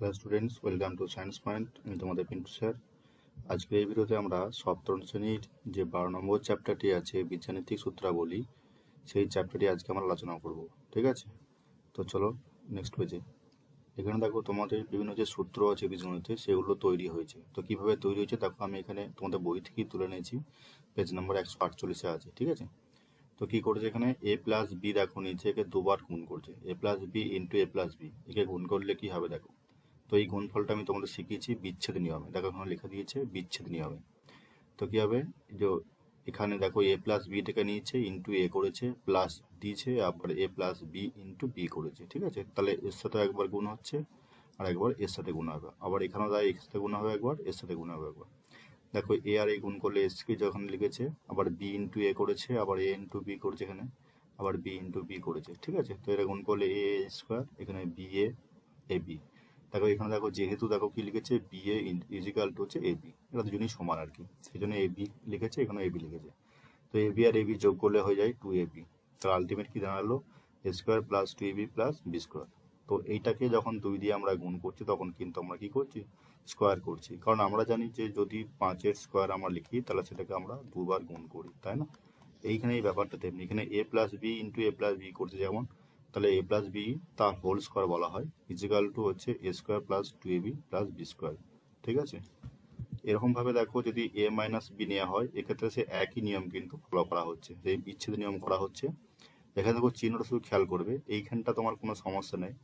Hello students welcome to science point আমি তোমাদের Pintu sir. আজকে এই ভিডিওতে আমরা সপ্তম শ্রেণির যে বারো নম্বর চ্যাপ্টারটি আছে, বীজগাণিতিক সূত্রাবলী, সেই চ্যাপ্টারটি আজকে আমরা আলোচনা করব, ঠিক আছে? তো চলো নেক্সট পেজে এখানে দেখো, তোমাদের বিভিন্ন যে সূত্র আছে বীজগণিতে, সেগুলো তৈরি হয়েছে। তো কীভাবে তৈরি হয়েছে, দেখো, আমি এখানে তোমাদের বই থেকেই তুলে নিয়েছি। পেজ নম্বর একশো আটচল্লিশে আছে, ঠিক আছে? তো কি করেছে এখানে? এ প্লাস বি দেখো নিচে একে দুবার গুণ করছে। A plus B into A plus B একে গুণ করলে কি হবে, দেখো? তো এই গুণফলটা আমি তোমাদের শিখিয়েছি বিচ্ছেদ নিয়মে। দেখো এখানে লেখা দিয়েছে বিচ্ছেদ নিয়মে। তো কি হবে? যে এখানে দেখো এ প্লাস বিটাকে নিয়েছে ইন্টু এ করেছে প্লাস দিয়েছে, আবার A plus B into B করেছে, ঠিক আছে? তাহলে এর সাথে একবার গুণ হচ্ছে, আর একবার এর সাথে গুণ হবে। আবার এখানেও তাই, এর সাথে গুণ হবে একবার, এর সাথে গুণ হবে একবার। দেখো এ আর এ গুণ করলে এসকে যখন লিখেছে, আবার বি ইন্টু এ করেছে, আবার এ ইন্টু বি করেছে এখানে, আবার বি ইন্টু বি করেছে, ঠিক আছে? তো এটা গুণ করলে এ স্কোয়ার এখানে বি এ এ বি দেখো, এখানে দেখো, যেহেতু দেখো কি লিখেছে বি এ ইজিক্যাল টু হচ্ছে এ বি এটা দুজনই সমান আর কি। সেই জন্য এ বি লিখেছে এখানে এ বি লিখেছে। তো A B R A B যোগ করলে হয়ে যায় টু এ বি তাহলে আলটিমেট কি দাঁড়াল? A square plus two A B plus B square তো এইটাকে যখন দুই দিয়ে আমরা গুণ করছি, তখন কিন্তু আমরা কি করছি? স্কোয়ার করছি। কারণ আমরা জানি যে যদি পাঁচের স্কোয়ার আমরা লিখি, তাহলে সেটাকে আমরা দুবার গুণ করি, তাই না? এইখানে এই ব্যাপারটা তেমনি এখানে A plus B into A plus B করছে যেমন তাহলে এ প্লাস বি তার হোল স্কোয়ার বলা হয় ইজিক্যাল টু হচ্ছে A square plus two A B plus B square ঠিক আছে? এরকমভাবে দেখো যদি এ মাইনাস বি নেওয়া হয়, এক্ষেত্রে সে একই নিয়ম কিন্তু ফলো করা হচ্ছে, যে বিচ্ছেদ নিয়ম করা হচ্ছে। এখানে দেখো চিহ্নটা শুধু খেয়াল করবে, এইখানটা তোমার কোনো সমস্যা নেই,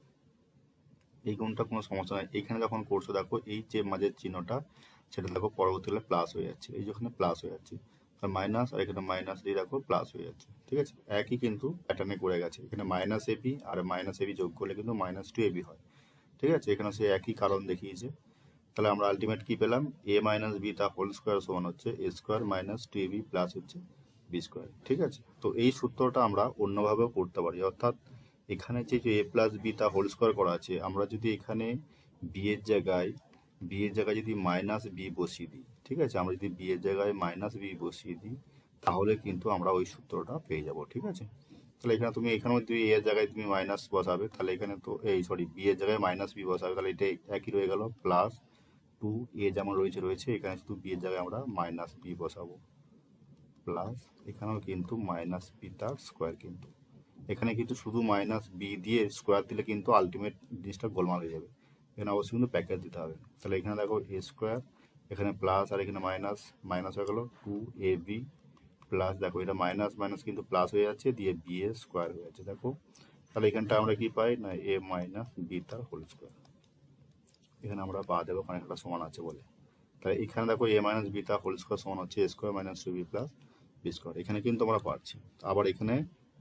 এই গুণটা কোনো সমস্যা নেই। এইখানে যখন করছ দেখো, এই যে মাঝের চিহ্নটা, সেটা দেখো পরবর্তীকালে প্লাস হয়ে যাচ্ছে, এই যেখানে প্লাস হয়ে যাচ্ছে। মাইনাস আর এখানে মাইনাস দিয়ে দেখো প্লাস হয়ে যাচ্ছে, ঠিক আছে? একই কিন্তু প্যাটার্নে করে গেছে। এখানে মাইনাস এবি আর মাইনাস এবি যোগ করলে কিন্তু মাইনাস টু এবি হয়, ঠিক আছে? এখানে সে একই কারণ দেখিয়েছে। তাহলে আমরা আলটিমেট কি পেলাম? এ মাইনাস বি তা হোল স্কোয়ার সমান হচ্ছে A square minus two A B plus হচ্ছে বি স্কোয়ার ঠিক আছে? তো এই সূত্রটা আমরা অন্যভাবেও করতে পারি। অর্থাৎ এখানে যে এ প্লাস বি তা হোল স্কোয়ার করা আছে, আমরা যদি এখানে বি এর জায়গায় বি এর জায়গায় যদি মাইনাস বি বসিয়ে দিই ঠিক আছে? আমরা যদি বি এর জায়গায় মাইনাস বি বসিয়ে দিই, তাহলে কিন্তু আমরা ওই সূত্রটা পেয়ে যাব, ঠিক আছে? তাহলে এখানে তুমি এখানেও যদি এ এর জায়গায় তুমি মাইনাস বসাবে, তাহলে এখানে তো, এই সরি বি এর জায়গায় মাইনাস বি বসাবে, তাহলে এটা একই রয়ে গেল প্লাস টু এ যেমন রয়েছে রয়েছে, এখানে শুধু বি এর জায়গায় আমরা মাইনাস বি বসাবো। প্লাস এখানেও কিন্তু মাইনাস বি তার স্কোয়ার কিন্তু। এখানে কিন্তু শুধু মাইনাস বি দিয়ে স্কোয়ার দিলে কিন্তু আলটিমেট জিনিসটা গোলমাল হয়ে যাবে। এখানে অবশ্যই কিন্তু প্যাকেট দিতে হবে। তাহলে এখানে দেখো এ স্কোয়ার এখানে প্লাস আর এখানে মাইনাস মাইনাস হয়ে গেলো টু এ বি প্লাস দেখো এটা মাইনাস মাইনাস কিন্তু প্লাস হয়ে যাচ্ছে, দিয়ে বি এ স্কোয়ার হয়ে যাচ্ছে, দেখো। তাহলে এখানটা আমরা কি পাই? না এ মাইনাস বি তার হোল স্কোয়ার এখানে আমরা পা দেবো কারণ একটা সমান আছে বলে। তাহলে এখানে দেখো এ মাইনাস বি তার হোল স্কোয়ার সমান হচ্ছে A square minus two B plus B square এখানে কিন্তু আমরা পাচ্ছি। আবার এখানে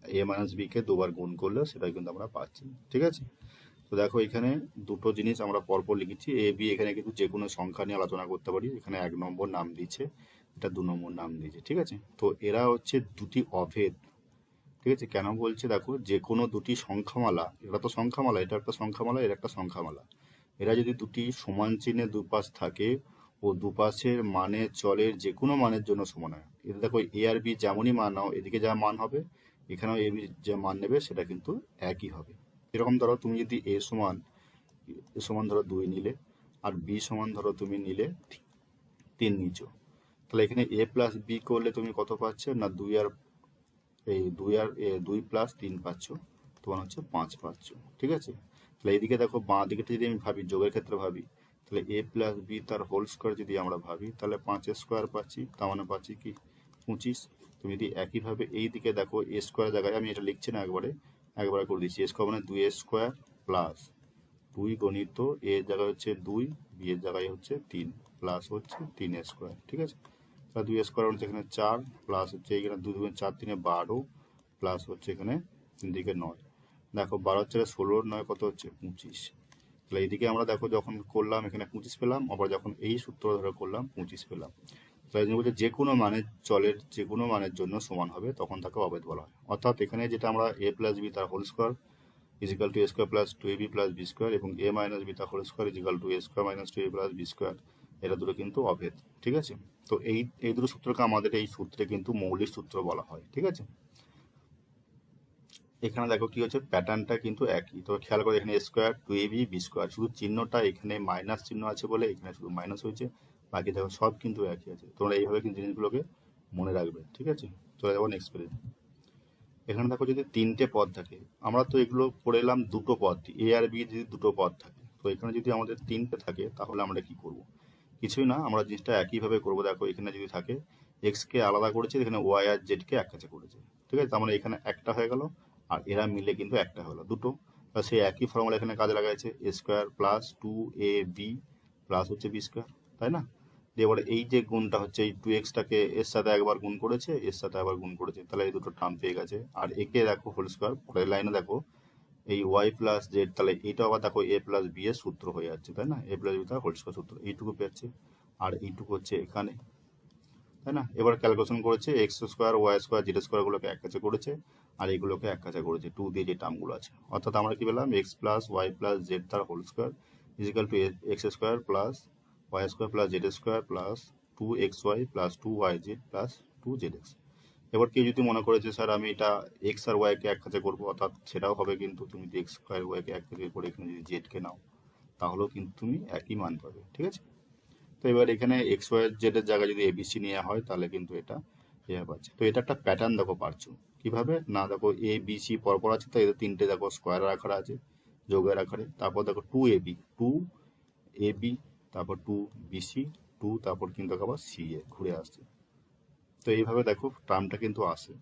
এ মাইনাস বিকে দুবার গুণ করলে সেটাই কিন্তু আমরা পাচ্ছি। ঠিক আছে? তো দেখো এখানে দুটো জিনিস আমরা পরপর লিখেছি। এ বি এখানে কিন্তু যে কোনো সংখ্যা নিয়ে আলোচনা করতে পারি। এখানে এক নম্বর নাম দিয়েছে, এটা দু নম্বর নাম দিয়েছে, ঠিক আছে? তো এরা হচ্ছে দুটি অভেদ, ঠিক আছে? কেন বলছে দেখো, যে কোনো দুটি সংখ্যামালা এটা তো সংখ্যামালা, এটা একটা সংখ্যামালা এটা একটা সংখ্যামালা। এরা যদি দুটি সমান চিহ্নে দুপাশ থাকে, ও দুপাশের মানে চলের যে কোনো মানের জন্য সমান হয়। এটা দেখো এ আর বি যেমনই মান নাও, এদিকে যা মান হবে, এখানেও এ বি যে মান নেবে, সেটা কিন্তু একই হবে। এরকম ধরো তুমি যদি এ সমান এ সমান ধরো দুই নিলে আর বি সমান ধরো তুমি নিলে তিন নিচো। তাহলে এখানে এ প্লাস বি করলে তুমি কত পাচ্ছ? না দুই আর এই দুই আর দুই প্লাস তিন পাচ্ছ, তোমার হচ্ছে পাঁচ পাচ্ছ, ঠিক আছে? তাহলে এইদিকে দেখো বাঁ দিকে যদি আমি ভাবি, যোগের ক্ষেত্রে ভাবি, তাহলে এ প্লাস বি তার হোল স্কোয়ার যদি আমরা ভাবি, তাহলে পাঁচের স্কোয়ার পাচ্ছি, তার মানে পাচ্ছি কি? পঁচিশ। তুমি যদি একইভাবে এই দিকে দেখো এ স্কোয়ার জায়গায়, আমি এটা লিখছি না একবারে একবারে করে দিচ্ছি। এ স্কোয়ার মানে দুই স্কোয়ার প্লাস দুই গণিত এর জায়গায় হচ্ছে দুই বি এর জায়গায় হচ্ছে তিন প্লাস হচ্ছে তিন স্কোয়ার ঠিক আছে? তাহলে দুই স্কোয়ার হচ্ছে এখানে চার প্লাস হচ্ছে এখানে দুই দুগুণ চার তিনে বারো প্লাস হচ্ছে এখানে তিন দিকে নয়। দেখো বারো হচ্ছে ষোলো, নয় কত হচ্ছে? পঁচিশ। তাহলে এইদিকে আমরা দেখো যখন করলাম এখানে পঁচিশ পেলাম, আবার যখন এই সূত্র ধরে করলাম, পঁচিশ পেলাম। তাই জন্য বলছে, যে কোনো মানের চলের, যে কোনো মানের জন্য সমান হবে, তখন তাকে অবেদ বলা হয়। অর্থাৎ এখানে যেটা আমরা এ প্লাস বি তার whole square equal to A square plus two A B plus B square এবং এ মাইনাস বি তার whole square equal to A square minus two A plus B square এটা দুটো কিন্তু অভেদ, ঠিক আছে? তো এই এই দুটো সূত্রকে আমাদের এই সূত্রে কিন্তু মৌলিক সূত্র বলা হয়, ঠিক আছে? এখানে দেখো কি হচ্ছে, প্যাটার্নটা কিন্তু একই। তো খেয়াল করে, এখানে square two a b b square শুধু চিহ্নটা এখানে মাইনাস চিহ্ন আছে বলে এখানে শুধু মাইনাস হয়েছে। বাকি দেখো সব কিন্তু একই আছে। তোমরা এইভাবে কিন্তু জিনিসগুলোকে মনে রাখবে, ঠিক আছে? চলে যাব নেক্সট পেজে এখানে দেখো যদি তিনটে পদ থাকে, আমরা তো এগুলো করে এলাম দুটো পদ এ আর বি যদি দুটো পদ থাকে। তো এখানে যদি আমাদের তিনটে থাকে, তাহলে আমরা কি করব? কিছুই না, আমরা জিনিসটা একইভাবে করব। দেখো, এখানে যদি থাকে এক্স কে আলাদা করেছে, এখানে ওয়াই আর জেড কে এক কাছে করেছে, ঠিক আছে? তার মানে এখানে একটা হয়ে গেল, আর এরা মিলে কিন্তু একটা হলো, দুটো। সেই একই ফর্মুলা এখানে কাজে লাগাইছে a square plus two a b plus হচ্ছে বি স্কোয়ার তাই না? দিয়ে এবারে এই যে গুণটা হচ্ছে, এই টু এক্সটাকে এর সাথে একবার গুণ করেছে, এর সাথে একবার গুণ করেছে, তাহলে এই দুটো টার্ম পেয়ে গেছে। আর একে দেখো হোল স্কোয়ার পরের লাইনে দেখো, এই ওয়াই প্লাস জেড তাহলে এইটা আবার দেখো এ প্লাস বি এর সূত্র হয়ে যাচ্ছে, তাই না? এ প্লাস বি তার হোল স্কোয়ার সূত্র, এইটুকু পেয়েছে আর এইটুকু হচ্ছে এখানে, তাই না? এবার ক্যালকুলেশন করেছে x square y square z স্কোয়ারগুলোকে এক কাছে করেছে, আর এগুলোকে এক কাছে করেছে টু দিয়ে যে টার্মগুলো আছে। অর্থাৎ আমরা কি পেলাম? X plus y plus z তার whole square equal to x square plus y square plus z square plus two x y plus two y z plus two z x এবার কেউ যদি মনে করে যে, স্যার, আমি এটা এক্স আর ওয়াইকে এক কাছে করব, অর্থাৎ সেটাও হবে কিন্তু তুমি যদি এক্স স্কোয়ার ওয়াইকে এক কাছে করে এখানে যদি জেডকে নাও, তাহলেও কিন্তু তুমি একই মান পাবে, ঠিক আছে? তো এবার এখানে এক্স ওয়াই জেড এর জায়গায় যদি এবিসি নেওয়া হয়, তাহলে কিন্তু এটা এভাবে পাচ্ছে। তো এটা একটা প্যাটার্ন দেখো, পারছ? কীভাবে? না, দেখো এ বি সি পরপর আছে, তো এদের তিনটে দেখো স্কোয়ার আকারে আছে, যোগের আকারে। তারপর দেখো two a b two a b তারপর টু বিসি টু তারপর কিন্তু আবার সি এ ঘুরে আসছে। তো এইভাবে দেখো টার্মটা কিন্তু আসে।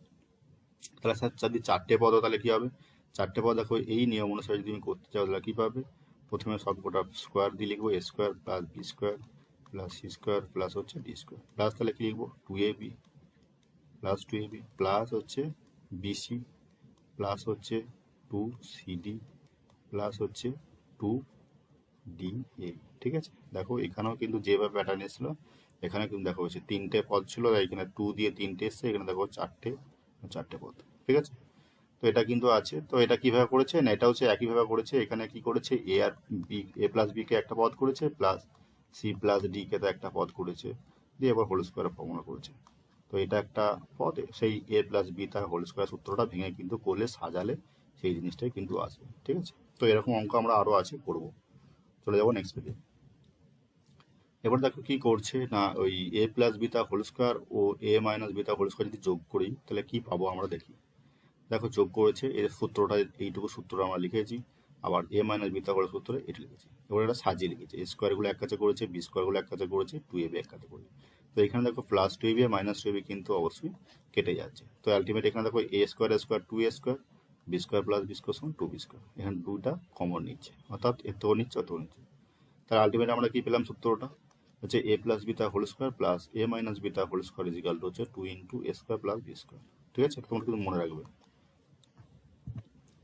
তাহলে স্যার যদি চারটে পদ, তাহলে কী হবে? চারটে পদ দেখো, এই নিয়ম অনুসারে যদি তুমি করতে চাও, তাহলে কী পাবে? প্রথমে সব গোটা স্কোয়ার দিয়ে লিখব a square plus b square plus c square plus হচ্ছে ডি স্কোয়ার প্লাস তাহলে কী লিখব? Two a b plus two a b plus হচ্ছে বিসি প্লাস হচ্ছে টু সিডি প্লাস হচ্ছে টু ডি এ ঠিক আছে? দেখো, এখানেও কিন্তু যেভাবে প্যাটার্ন এসেছিল এখানে কিন্তু দেখো হচ্ছে তিনটে পদ ছিল এখানে টু দিয়ে তিনটে এসছে, এখানে দেখো চারটে চারটে পদ, ঠিক আছে? তো এটা কিন্তু আছে। তো এটা কীভাবে করেছে? না এটা হচ্ছে একইভাবে করেছে। এখানে কি করেছে? এ আর বি এ প্লাস বি কে একটা পদ করেছে প্লাস সি প্লাস ডি কে তো একটা পদ করেছে। দিয়ে এবার হোল স্কোয়ার ফর্মুলা করেছে। তো এটা একটা পদ, সেই এ প্লাস বি তার হোল স্কোয়ার সূত্রটা ভেঙে কিন্তু করলে, সাজালে সেই জিনিসটাই কিন্তু আসবে, ঠিক আছে? তো এরকম অঙ্ক আমরা আরও আছে করব। চলে যাব নেক্সট পেজে এবার দেখো কি করছে? না, ওই এ প্লাস বিতা হোল স্কোয়ার ও এ মাইনাস বিতা হোল স্কোয়ার যদি যোগ করি, তাহলে কি পাবো আমরা দেখি। দেখো যোগ করেছে, এর সূত্রটা, এইটুকু সূত্র আমরা লিখেছি, আবার এ মাইনাস বিতা হোল সূত্রে এটা লিখেছি। এবার এটা সাজিয়ে লিখেছে। এ স্কোয়ারগুলো এক কাছে করেছে বি স্কোয়ারগুলো এক কাছে করেছে টু এ বি এক কাছে করেছে। তো এখানে দেখো plus two a b minus two b কিন্তু অবশ্যই কেটে যাচ্ছে। তো আলটিমেট এখানে দেখো a square square two a square b square plus b square সমান টু বি স্কোয়ার এখানে দুটা কমন নিচ্ছে, অর্থাৎ এতও নিচ্ছে অতও নিচ্ছে। তার আলটিমেট আমরা কি পেলাম সূত্রটা? হচ্ছে এ plus beta whole square plus a minus beta whole square equal to হচ্ছে two into a square plus b square ঠিক আছে? তোমরা কিন্তু মনে রাখবে।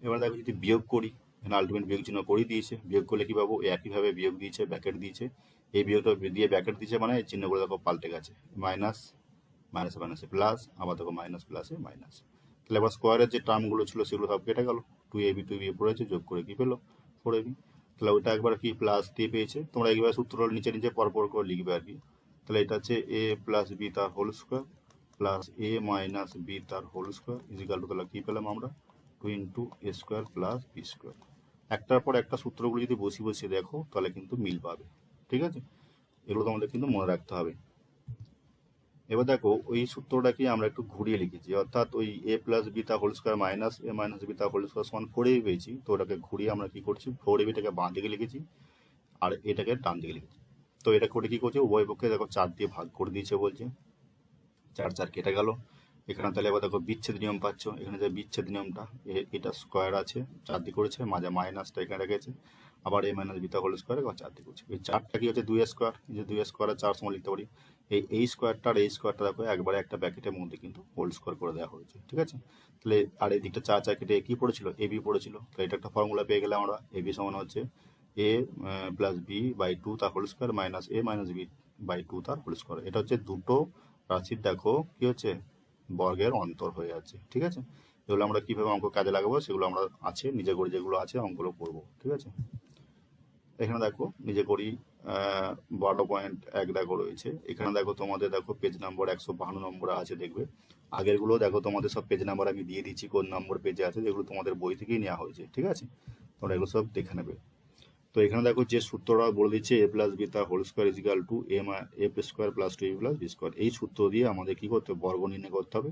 এবার দেখো যদি বিয়োগ করি এখানে আলটিমেট বিয়োগ চিহ্ন করেই দিয়েছে। বিয়োগ করলে কি পাবো? একইভাবে বিয়োগ দিয়েছে ব্যাকেট দিয়েছে। এই বিয়োগটা দিয়ে ব্যাকেট দিয়েছে মানে এই চিহ্নগুলো দেখো পাল্টে গেছে। মাইনাস মাইনাসে মাইনাসে প্লাস আবার দেখো মাইনাস প্লাসে মাইনাস তাহলে এবার স্কোয়ারের যে টার্মগুলো ছিল সেগুলো সব কেটে গেল। Two a b two b পড়েছে, যোগ করে কি পেল? ফোর এ বি তাহলে ওইটা একবার কি প্লাস দিয়ে পেয়েছে? তোমরা একবার সূত্র নিচে নিচে পরপর করে লিখবে আর কি। তাহলে এটা হচ্ছে এ প্লাস বি তার whole square plus a minus b তার হোল স্কোয়ার ইজিক্যাল টু তাহলে কী পেলাম আমরা? Two into a square plus b square একটার পর একটা সূত্রগুলো যদি বসি বসিয়ে দেখো, তাহলে কিন্তু মিল পাবে। ঠিক আছে? এগুলো তোমাদের কিন্তু মনে রাখতে হবে। এবার দেখো, ওই সূত্রটাকে আমরা একটু ঘুরিয়ে লিখেছি। অর্থাৎ ওই এ plus beta whole square minus a minus beta whole square সমান ফোর এবি পেয়েছি। তো ওটাকে ঘুরিয়ে আমরা কি করছি? ফোর এবিটাকে বাঁ দিকে লিখেছি আর এটাকে ডান দিকে লিখেছি। তো এটা করে কি করছে? উভয় পক্ষে দেখো চার দিয়ে ভাগ করে দিয়েছে বলছে। চার চার কেটে গেল। এখানে তাহলে এবার দেখো বিচ্ছেদ নিয়ম পাচ্ছ। এখানে যে বিচ্ছেদ নিয়মটা এটা স্কোয়ার আছে, চার দিকে করেছে, মাঝে মাইনাসটা এখানে রেখেছে। আবার এ মাইনাস বিতা হোল স্কোয়ার এবার চার দিকে করছে। এই চারটা কি হচ্ছে? দুই স্কোয়ার যে দুই স্কোয়ার চার সময় লিখতে পারি। এই এই স্কোয়ারটা আর এই স্কোয়ারটা দেখো, একবারে একটা ব্যাকেটের মধ্যে কিন্তু হোল স্কোয়ার করে দেওয়া হয়েছে, ঠিক আছে? তাহলে, আর এই দিকটা চার চার কেটে কি পড়েছিল? এ, বি পড়েছিল। তো এটা একটা ফর্মুলা পেয়ে গেলে আমরা, এ, বি সমান হচ্ছে a plus b by two তার whole square minus a minus b by two তার হোল স্কোয়ার এটা হচ্ছে দুটো রাশির, দেখো, কি হচ্ছে? বর্গের অন্তর হয়ে আছে ঠিক আছে? এগুলো আমরা কীভাবে অঙ্ক কাজে লাগাবো, সেগুলো আমরা আছে নিজে করে যেগুলো আছে, অঙ্কগুলো করব, ঠিক আছে? এখানে দেখো, নিজে করি বারো পয়েন্ট এক দেখো রয়েছে। এখানে দেখো তোমাদের দেখো পেজ নাম্বার একশো বাহান্ন নম্বর আছে, দেখবে। আগেরগুলো দেখো তোমাদের সব পেজ নাম্বার আমি দিয়ে দিচ্ছি, কোন নম্বর পেজে আছে, যেগুলো তোমাদের বই থেকেই নেওয়া হয়েছে, ঠিক আছে? তোমরা এগুলো সব দেখে নেবে। তো এখানে দেখো যে সূত্রটা বলে দিচ্ছে এ প্লাস বি তার whole square equal to m a square plus two a plus b square এই সূত্র দিয়ে আমাদের কি করতে হবে? বর্গ নির্ণয় করতে হবে,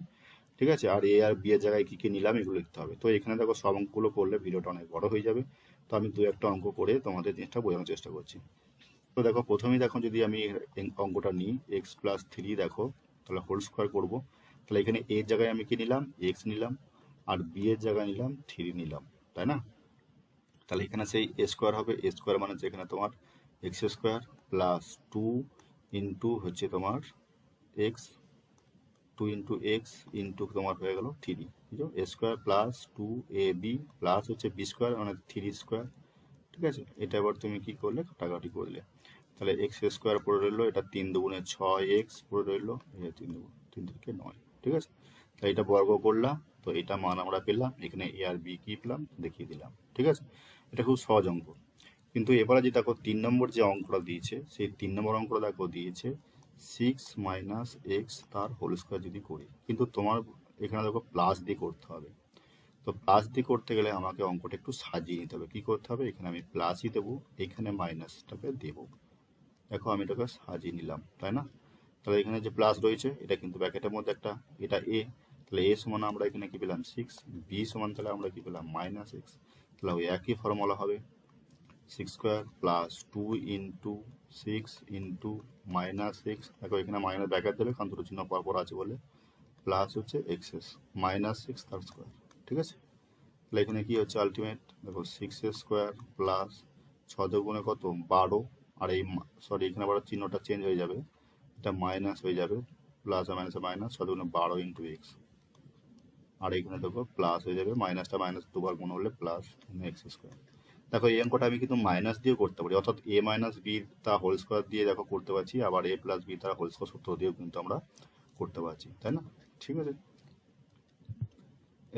ঠিক আছে? আর এ আর বি এর জায়গায় কি কি নিলাম, এগুলো লিখতে হবে। তো এখানে দেখো সব অঙ্কগুলো করলে ভিডিওটা অনেক বড় হয়ে যাবে। তো আমি দু একটা অঙ্ক করে তোমাদের জিনিসটা বোঝানোর চেষ্টা করছি। তো দেখো, প্রথমেই দেখো যদি আমি অঙ্কটা নিই এক্স প্লাস থ্রি দেখো, তাহলে হোল স্কোয়ার করব। তাহলে এখানে এর জায়গায় আমি কি নিলাম? এক্স নিলাম, আর বি এর জায়গায় নিলাম থ্রি নিলাম, তাই না? তাহলে এখানে সেই এ স্কোয়ার হবে এ স্কোয়ার মানে হচ্ছে এখানে তোমার x square plus two into হচ্ছে তোমার x two into x into তোমার হয়ে গেল থ্রি বুঝছ? A square plus two a b plus হচ্ছে বি স্কোয়ার মানে থ্রি স্কোয়ার ঠিক আছে? এটা এবার তুমি কি করলে? কাটাকাটি করলে। তাহলে এক্স স্কোয়ার পড়ে রইল, এটা তিন দুগুণে ছয় এক্স পড়ে রইল এটা তিন দুগুণ, তিন থেকে নয়, ঠিক আছে? তাই এটা বর্গ করলাম, তো এটা মান আমরা পেলাম, এখানে এ আর বি কি পেলাম? দেখিয়ে দিলাম, ঠিক আছে? এটা খুব সহজ অঙ্ক। কিন্তু এবারে যে দেখো তিন নম্বর যে অঙ্কটা দিয়েছে, সেই তিন নম্বর অঙ্কটা দেখো, দিয়েছে সিক্স মাইনাস এক্স তার হোল স্কোয়ার যদি করি, কিন্তু তোমার এখানে দেখো প্লাস দিয়ে করতে হবে। তো প্লাস দিয়ে করতে গেলে আমাকে অঙ্কটা একটু সাজিয়ে নিতে হবে। কি করতে হবে? এখানে আমি প্লাসই দেবো, এখানে মাইনাসটাকে দেবো। দেখো আমি এটাকে সাজিয়ে নিলাম, তাই না? তাহলে এখানে যে প্লাস রয়েছে, এটা কিন্তু ব্যাকেটের মধ্যে একটা, এটা এ তাহলে এ সমান আমরা এখানে কী পেলাম? সিক্স বি সমান তাহলে আমরা কী পেলাম? মাইনাস এক্স তাহলে ওই একই ফর্মুলা হবে। Six square plus two into six into minus x দেখো এখানে মাইনাস ব্যাকেট দেবে কারণ দুটো চিহ্ন পরপর আছে বলে প্লাস হচ্ছে এক্সএস মাইনাস সিক্স তার স্কোয়ার ঠিক আছে? তাহলে এখানে কি হচ্ছে আলটিমেট দেখো সিক্স স্কোয়ার প্লাস ছ দুগুণে কত? বারো। আর এই সরি এখানে আবার চিহ্নটা চেঞ্জ হয়ে যাবে। এটা মাইনাস হয়ে যাবে প্লাস আর মাইনাসে মাইনাস ছ দুগুণে বারো ইন্টু এক্স আর এখানে দেখো প্লাস হয়ে যাবে মাইনাসটা মাইনাস দুবার গুণ হলে প্লাস এক্স স্কোয়ার দেখো এই অঙ্কটা আমি কিন্তু মাইনাস দিয়েও করতে পারি। অর্থাৎ এ মাইনাস বি তা হোল স্কোয়ার দিয়ে দেখো করতে পারছি, আবার এ প্লাস বি তার হোল স্কোয়ার সূত্র দিয়েও কিন্তু আমরা করতে পারছি, তাই না? ঠিক আছে?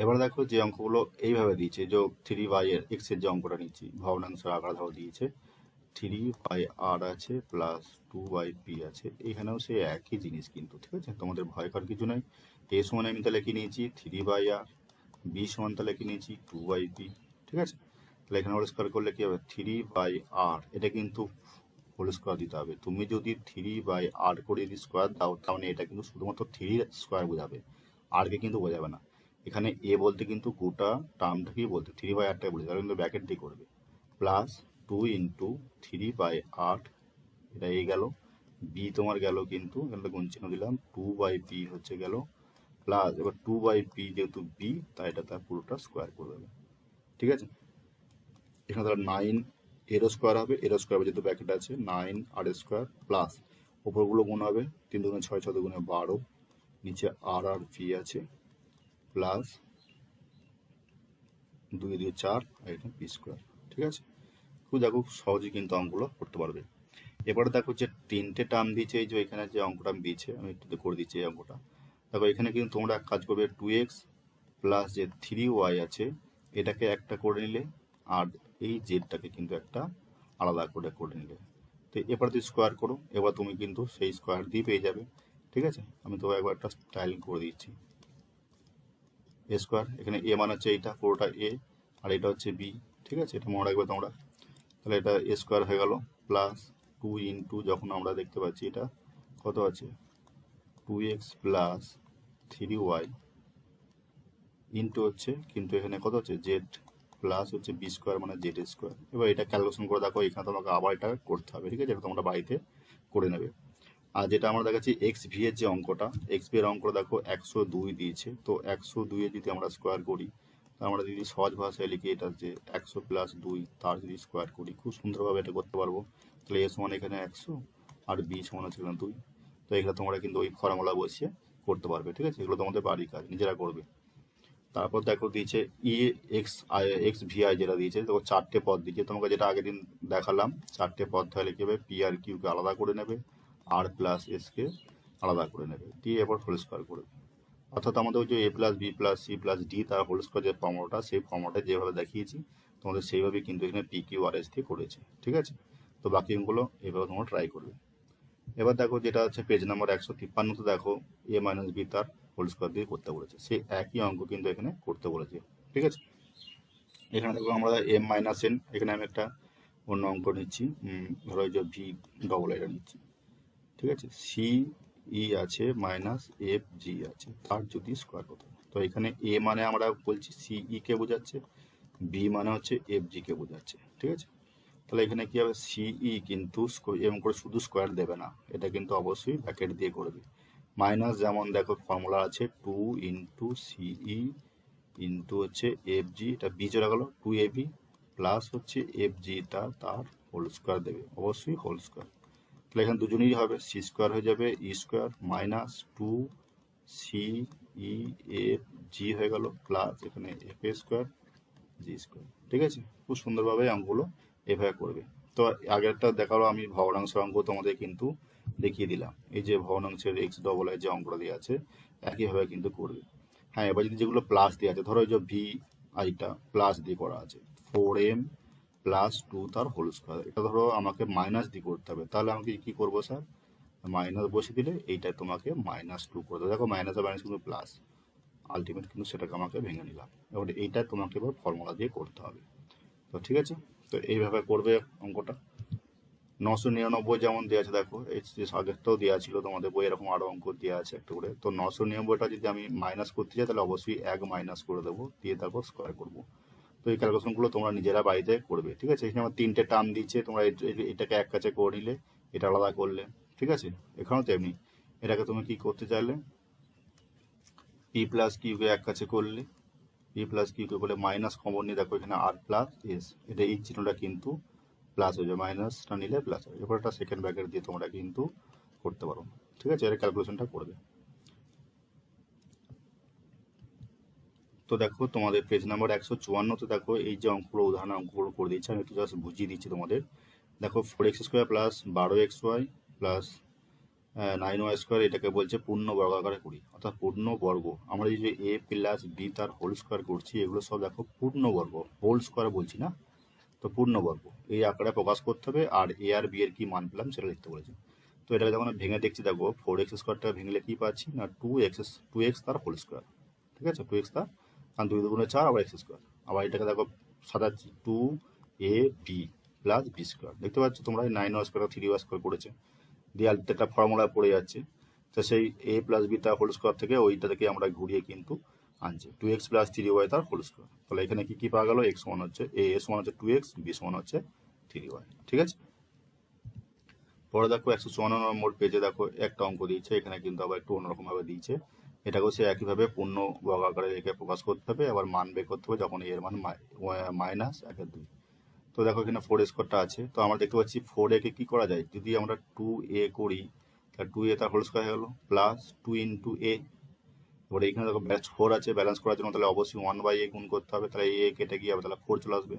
এবার দেখো যে অঙ্কগুলো এইভাবে দিয়েছে, যে থ্রি বাই এর এক্সের যে অঙ্কটা নিচ্ছি, ভগ্নাংশের আকার ধরো দিয়েছে থ্রি বাই আর আছে প্লাস টু বাই পি আছে, এখানেও সে একই জিনিস কিন্তু, ঠিক আছে? তোমাদের ভয় করার কিছু নাই। এ সমান আমি তাহলে কি নিয়েছি? থ্রি বাই আর বি সমান তাহলে কি নিয়েছি? টু বাই পি ঠিক আছে? তাহলে এখানে হোল স্কোয়ার করলে কি হবে? থ্রি বাই আর এটা কিন্তু হোল স্কোয়ার দিতে হবে। তুমি যদি থ্রি বাই আর করে যদি স্কোয়ার দাও তাহলে এটা কিন্তু শুধুমাত্র থ্রি স্কোয়ার বোঝাবে। আরকে কিন্তু বোঝাবে না। এখানে এ বলতে কিন্তু গোটা টার্মটাকেই বলতে থ্রি বাই আটটাকে বলতে তাহলে কিন্তু ব্র্যাকেট দিয়ে করবে। Plus two into three by আট এটা এ গেল। বি তোমার গেল কিন্তু, এখানে গুণ চিহ্ন দিলাম। টু বাই বি হচ্ছে গেল। প্লাস এবার টু বাই বি যেহেতু বি তাই এটা তার পুরোটা স্কোয়ার করে দেবে। ঠিক আছে? এখানে তাহলে নাইন এরো স্কোয়ার হবে এরো স্কোয়ার যেহেতু ব্র্যাকেট আছে নাইন আর স্কোয়ার প্লাস ওপরগুলো গুণ হবে তিন দুগুণে ছয় ছয় দুগুণে বারো, নিচে আর আর পি আছে প্লাস দুই দুই চার, আর এটা পি স্কোয়ার ঠিক আছে? খুব দেখো সহজেই কিন্তু অঙ্কগুলো করতে পারবে। এবারে দেখো যে তিনটে টার্ম দিয়েছে, এই যে এখানে যে অঙ্কটা আমি দিয়েছে, আমি একটু করে দিচ্ছি এই অঙ্কটা। দেখো এখানে কিন্তু তোমরা এক কাজ করবে টু এক্স প্লাস যে থ্রি ওয়াই আছে, এটাকে একটা করে নিলে, আর এই জেডটাকে কিন্তু একটা আলাদা করে করে নিলে। তো এবার তুই স্কোয়ার করো, এবার তুমি কিন্তু সেই স্কোয়ার দিয়ে পেয়ে যাবে, ঠিক আছে? আমি তো একবার একটা স্টাইলিং করে দিচ্ছি। এ স্কোয়ার এখানে এ মানে হচ্ছে এইটা, পুরোটা এ আর এটা হচ্ছে বি ঠিক আছে? এটা মনে রাখবে তোমরা। তাহলে এটা এ স্কোয়ার হয়ে গেল প্লাস টু ইন্টু যখন আমরা দেখতে পাচ্ছি এটা, কত আছে? Two x plus three y into হচ্ছে, কিন্তু এখানে কত হচ্ছে জেড প্লাস হচ্ছে বি স্কোয়ার মানে জেড স্কোয়ার এবার এটা ক্যালকুলেশন করে দেখো, এখানে তোমাকে আবার এটা করতে হবে, ঠিক আছে? এটা তোমরা বাড়িতে করে নেবে। আর যেটা আমরা দেখাচ্ছি এক্স ভি এর যে অঙ্কটা এক্স ভি এর অঙ্কটা দেখো, একশো দুই দিয়েছে। তো একশো দুইয়ে যদি আমরা স্কোয়ার করি তো আমরা যদি সহজ ভাষায় লিখি এটা যে একশো প্লাস দুই, তার যদি স্কোয়ার করি, খুব সুন্দরভাবে এটা করতে পারব। তাহলে এ সমান এখানে একশো আর বি সমান হচ্ছে এখানে দুই। তো এখানে তোমরা কিন্তু ওই ফর্মুলা বসিয়ে করতে পারবে, ঠিক আছে? এগুলো তোমাদের বাড়ির কাজ, নিজেরা করবে। তারপর দেখো দিয়েছে e x i x v i যেটা দিয়েছে, দেখো চারটে পদ দিয়েছে। তোমাকে যেটা আগের দিন দেখালাম, চারটে পদ তাহলে কি হবে? পি আর কিউকে আলাদা করে নেবে আর প্লাস এসকে আলাদা করে নেবে। দিয়ে এবার হোল স্কোয়ার করবে অর্থাৎ আমাদের যে a plus b plus c plus d তার হোল স্কোয়ার যে ফর্মুলাটা সেই ফর্মুলাটা যেভাবে দেখিয়েছি, তোমাদের সেইভাবেই কিন্তু এখানে পি কিউ আর এস দিয়ে করেছে। ঠিক আছে? তো বাকি অঙ্কগুলো এভাবে তোমরা ট্রাই করবে। এবার দেখো যেটা হচ্ছে পেজ নাম্বার একশো তিপ্পান্নতে দেখো এ মাইনাস বি তার হোল স্কোয়ার দিয়ে করতে বলেছে। সেই একই অঙ্ক কিন্তু এখানে করতে বলেছে। ঠিক আছে? এখানে দেখো আমরা এম মাইনাস এন এখানে আমি একটা অন্য অঙ্ক নিচ্ছি। ধরো যে ভি ডবল এটা নিচ্ছি। ঠিক আছে? সি ই আছে মাইনাস এফ জি আছে। তার যদি স্কোয়ার করতে তো এখানে এ মানে আমরা বলছি সিই কে বোঝাচ্ছে বি মানে হচ্ছে এফ জি কে বোঝাচ্ছে। ঠিক আছে? তাহলে এখানে কি হবে? সিই কিন্তু স্কো- এরকম করে শুধু স্কোয়ার দেবে না। এটা কিন্তু অবশ্যই ব্র্যাকেট দিয়ে করবে। মাইনাস যেমন দেখো ফর্মুলা আছে two into c e into হচ্ছে এফ জি এটা বি চলে গেল টু এ বি প্লাস হচ্ছে এফ জিটা তার হোল স্কোয়ার দেবে, অবশ্যই হোল স্কোয়ার তাহলে এখানে দুজনেই হবে সি স্কোয়ার হয়ে যাবে e square minus two c e f g হয়ে গেল প্লাস এখানে f a square g square ঠিক আছে? খুব সুন্দরভাবে অঙ্কগুলো এভাবে করবে। তো আগেরটা দেখাল আমি ভগ্নাংশ অঙ্ক, তোমাদের কিন্তু দেখিয়ে দিলাম। এই যে ভগ্নাংশের এক্স ডবল যে অঙ্কটা দেওয়া আছে, একইভাবে কিন্তু করবে। হ্যাঁ এবার যদি যেগুলো প্লাস দেওয়া আছে, ধরো এই যে ভি আইটা প্লাস দিয়ে করা আছে ফোর এম প্লাস টু তার হোল স্কোয়ার এটা ধরো আমাকে মাইনাস দিয়ে করতে হবে। তাহলে আমাকে কি করব স্যার মাইনাস বসে দিলে এইটা তোমাকে মাইনাস টু করে দেবে। দেখো মাইনাস আর মাইনাস কিন্তু প্লাস আলটিমেট কিন্তু সেটাকে আমাকে ভেঙে নিলাম। এবার এইটা তোমাকে এবার ফর্মুলা দিয়ে করতে হবে। তো ঠিক আছে? তো এইভাবে করবে অঙ্কটা। নশো নিরানব্বই যেমন দেওয়া আছে দেখো আগেরটাও দেওয়া ছিল তোমাদের বই এরকম আরও অঙ্ক দেওয়া আছে একটা করে। তো নশো নিরানব্বইটা যদি আমি মাইনাস করতে চাই তাহলে অবশ্যই এক মাইনাস করে দেবো, দিয়ে তারপর স্কোয়ার করব। তো এই ক্যালকুলেশনগুলো তোমরা নিজেরা বাড়িতে করবে, ঠিক আছে? এখানে আমার তিনটে টার্ম দিচ্ছে, তোমরা এটাকে এক কাছে করে নিলে, এটা আলাদা করলে, ঠিক আছে? এখানেও তেমনি। এটাকে তুমি কি করতে চাইলে পি প্লাস কিউকে এক কাছে করলে পি প্লাস কিউকে করলে মাইনাস কমন নিয়ে দেখো, এখানে আর প্লাস এস এটা এই চিহ্নটা কিন্তু প্লাস হয়ে যাবে মাইনাসটা নিলে প্লাস হবে এরপর একটা সেকেন্ড ব্র্যাকেট দিয়ে তোমরা কিন্তু করতে পারো। ঠিক আছে? এর ক্যালকুলেশনটা করবে তো দেখো, তোমাদের পেজ নাম্বার একশো চুয়ান্নতে দেখো, এই যে অঙ্কগুলো, উদাহরণ অঙ্কগুলো করে দিচ্ছে আমি একটু জাস্ট বুঝিয়ে দিচ্ছি তোমাদের। দেখো ফোর এক্স স্কোয়ার প্লাস বারো x y plus nine y square এটাকে বলছে পূর্ণ বর্গ আকারে করি অর্থাৎ পূর্ণ বর্গ। আমরা এই যে এ প্লাস বি তার হোল স্কোয়ার করছি, এগুলো সব দেখো পূর্ণ বর্গ। হোল স্কোয়ার বলছি না? তো পূর্ণবর্গ এই আকারে প্রকাশ করতে হবে আর এ আর বি এর কি মান পেলাম সেটা লিখতে বলেছে। তো এটাকে যখন ভেঙে দেখছি, দেখো ফোর এক্স স্কোয়ারটা ভেঙলে কি পাচ্ছি? না টু এক্স টু এক্স তার হোল স্কোয়ার ঠিক আছে? টু এক্স তার, কারণ দুই দুগুণে চার, আবার এক্স স্কোয়ার আবার এটাকে দেখো, সাজাচ্ছি two a b plus b square দেখতে পাচ্ছ তোমরা? এই nine y square three y square করেছে। দিয়ে একটা ফর্মুলা পড়ে যাচ্ছে। তো সেই এ প্লাস বি তার হোল স্কোয়ার থেকে ওইটা থেকে আমরা ঘুরিয়ে কিন্তু আনছি। Two x plus three y তার হোল স্কোয়ার তাহলে এখানে কি কি পাওয়া গেল? এক্স ওয়ান হচ্ছে এ এস ওয়ান হচ্ছে টু এক্স বি ওয়ান হচ্ছে থ্রি ওয়াই ঠিক আছে? পরে দেখো একশো চুয়ান্ন নম্বর পেজে দেখো একটা অঙ্ক দিয়েছে, এখানে কিন্তু আবার একটু অন্যরকমভাবে দিয়েছে। এটাকেও সে একইভাবে পূর্ণ বর্গ আকারে রেখে প্রকাশ করতে হবে, আবার মান বের করতে হবে যখন এর মান মাইনাস একের দুই। তো দেখো এখানে ফোর স্কোয়ারটা আছে। তো আমরা দেখতে পাচ্ছি ফোর একে কী করা যায়? যদি আমরা টু এ করি, তাহলে টু এ তার হোল স্কোয়ার হয়ে গেলো প্লাস টু ইন্টু এ এবার এইখানে দেখো ব্যাচ ফোর আছে ব্যালেন্স করার জন্য তাহলে অবশ্যই ওয়ান বাই এ গুণ করতে হবে, তাহলে এ কেটে গিয়ে যাবে তাহলে ফোর চলে আসবে।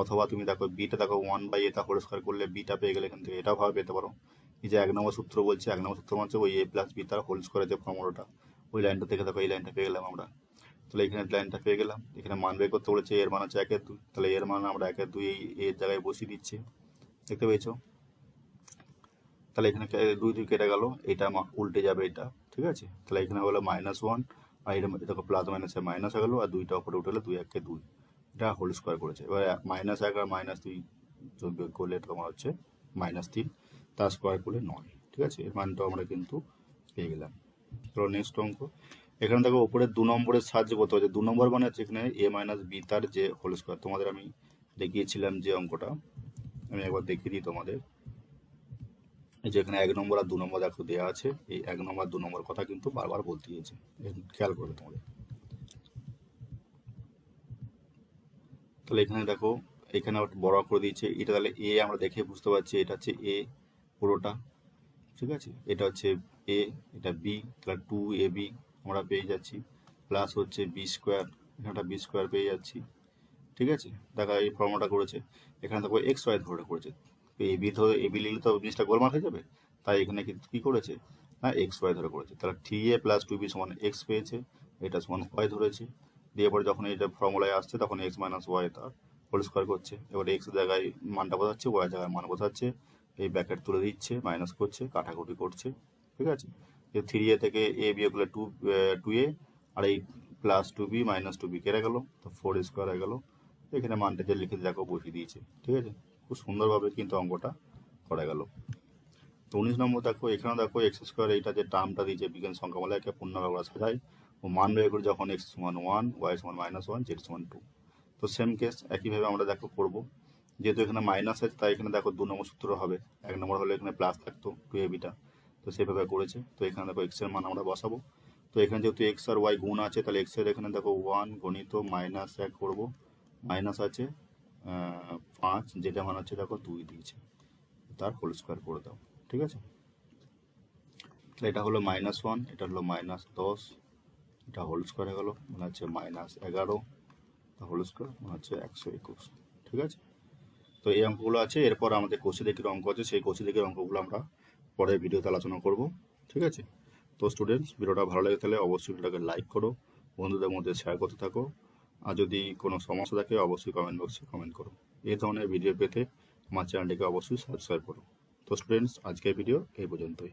অথবা তুমি দেখো বিটা দেখো ওয়ান বাই এ তা হোল স্কোয়ার করলে বিটা পেয়ে গেলে এখান থেকে এটাও ভাবে পেতে পারো। এই যে এক নম্বর সূত্র বলছে, এক নম্বর সূত্র হচ্ছে ওই এ প্লাস বি তার হোল স্কোয়ারের যে ফর্মুলাটা ওই লাইনটা থেকে দেখো এই লাইনটা পেয়ে গেলাম আমরা। তাহলে এখানে লাইনটা পেয়ে গেলাম, এখানে মান বের করতে বলেছে এর মান হচ্ছে একের দুই, তাহলে এর মান আমরা একের দুই এর জায়গায় বসিয়ে দিচ্ছি। দেখতে পেয়েছ? তাহলে এখানে দুই দুই কেটে গেল, এটা উল্টে যাবে এটা, ঠিক আছে? তাহলে এখানে হলো মাইনাস ওয়ান আর এটা দেখো প্লাস মাইনাসে মাইনাস হয়ে গেলো, আর দুইটা উপরে উঠে গেলো, দুই একে দুই। এটা হোল স্কোয়ার করেছে। এবার মাইনাস এক আর মাইনাস দুই যোগ করলে তোমার হচ্ছে মাইনাস তিন, তার স্কোয়ার করলে নয়, ঠিক আছে? এর মানটাও আমরা কিন্তু পেয়ে গেলাম। চলো নেক্সট অঙ্ক। এখানে দেখো উপরে দু নম্বরের সাহায্য করতে হচ্ছে দু নম্বর মানে হচ্ছে এখানে এ মাইনাস বি তার যে হোল স্কোয়ার তোমাদের আমি দেখিয়েছিলাম যে অঙ্কটা। আমি একবার দেখিয়ে দিই তোমাদের। এই যে এখানে এক নম্বর আর দু নম্বর দেখো দেওয়া আছে। এই এক নম্বর দু নম্বর কথা কিন্তু বারবার বলতে গিয়েছে খেয়াল করবে তোমাদের। তাহলে এখানে দেখো, এখানে বড় করে দিয়েছে। এটা তাহলে এ আমরা দেখে বুঝতে পারছি, এটা হচ্ছে এ পুরোটা। ঠিক আছে? এটা হচ্ছে এ এটা বি তাহলে টু এ বি আমরা পেয়ে যাচ্ছি। প্লাস হচ্ছে বি স্কোয়ার এখানটা বি স্কোয়ার পেয়ে যাচ্ছি। ঠিক আছে? দেখা এই ফর্মুলাটা করেছে। এখানে দেখো এক্স ওয়াই ধরে করেছে। এ বি ধরে এ বি লিখলে তো জিনিসটা গোলমাল হয়ে যাবে? তাই এখানে কিন্তু কী করেছে? না এক্স ওয়াই ধরে করেছে। তাহলে three a plus two b সমান এক্স পেয়েছে, এটা সমান ওয়াই ধরেছে। দিয়ে পরে যখন এটা ফর্মুলায় আসছে, তখন এক্স মাইনাস ওয়াই তার হোল স্কোয়ার করছে। এবার এক্স জায়গায় মানটা বোঝাচ্ছে ওয়াই জায়গায় মান বোঝাচ্ছে এই ব্যাকেট তুলে দিচ্ছে মাইনাস করছে কাটাকুটি করছে, ঠিক আছে? থ্রি এ থেকে এ বি করলে টু টু এ আর এই plus two b minus two b কেটে গেলো? তো ফোর স্কোয়ার হয়ে গেলো। এখানে মানটা যে লিখে দেখো বসিয়ে দিয়েছে, ঠিক আছে? খুব সুন্দরভাবে কিন্তু অঙ্কটা করা গেল। তো উনিশ নম্বর দেখো, এখানেও দেখো এক্স স্কোয়ার এইটা যে টার্মটা দিয়েছে বিজ্ঞান সংখ্যামালাকে পূর্ণভাবে আমরা সাজাই ও মান বের করি যখন এক্স সমান ওয়ান ওয়াই সমান মাইনাস ওয়ান জেড সমান টু তো সেম কেস একইভাবে আমরা দেখো করব। যেহেতু এখানে মাইনাস আছে, তাই এখানে দেখো দু নম্বর সূত্র হবে। এক নম্বর হলে এখানে প্লাস থাকতো টু। এ তো সেভাবে করেছে। তো এখানে দেখো এক্সের মান আমরা বসাবো। তো এখানে যেহেতু এক্স আর ওয়াই গুণ আছে, তাহলে এক্সের এখানে দেখো ওয়ান গণিত মাইনাস এক করব। মাইনাস আছে পাঁচ, যেটা মান হচ্ছে, দেখো, দুই দিয়েছে। তার হোল স্কোয়ার করে দাও, ঠিক আছে? তাহলে এটা হলো মাইনাস ওয়ান এটা হলো মাইনাস দশ, এটা হোল স্কোয়ার হয়ে গেলো মানে হচ্ছে মাইনাস এগারো হোল স্কোয়ার মানে হচ্ছে একশো একুশ, ঠিক আছে? তো এই অঙ্কগুলো আছে, এরপর আমাদের কষি দিকের অঙ্ক আছে, সেই কষি দিকের অঙ্কগুলো আমরা পরের ভিডিওতে আলোচনা করব, ঠিক আছে? তো স্টুডেন্টস ভিডিওটা ভালো লাগে তাহলে অবশ্যই ভিডিওটাকে লাইক করো, বন্ধুদের মধ্যে শেয়ার করতে থাকো আর যদি কোনো সমস্যা থাকে, অবশ্যই কমেন্ট বক্সে কমেন্ট করুন এই ধরনের ভিডিও পেতে আমার চ্যানেলটিকে অবশ্যই সাবস্ক্রাইব করো। তো স্টুডেন্টস আজকের ভিডিও এই পর্যন্তই।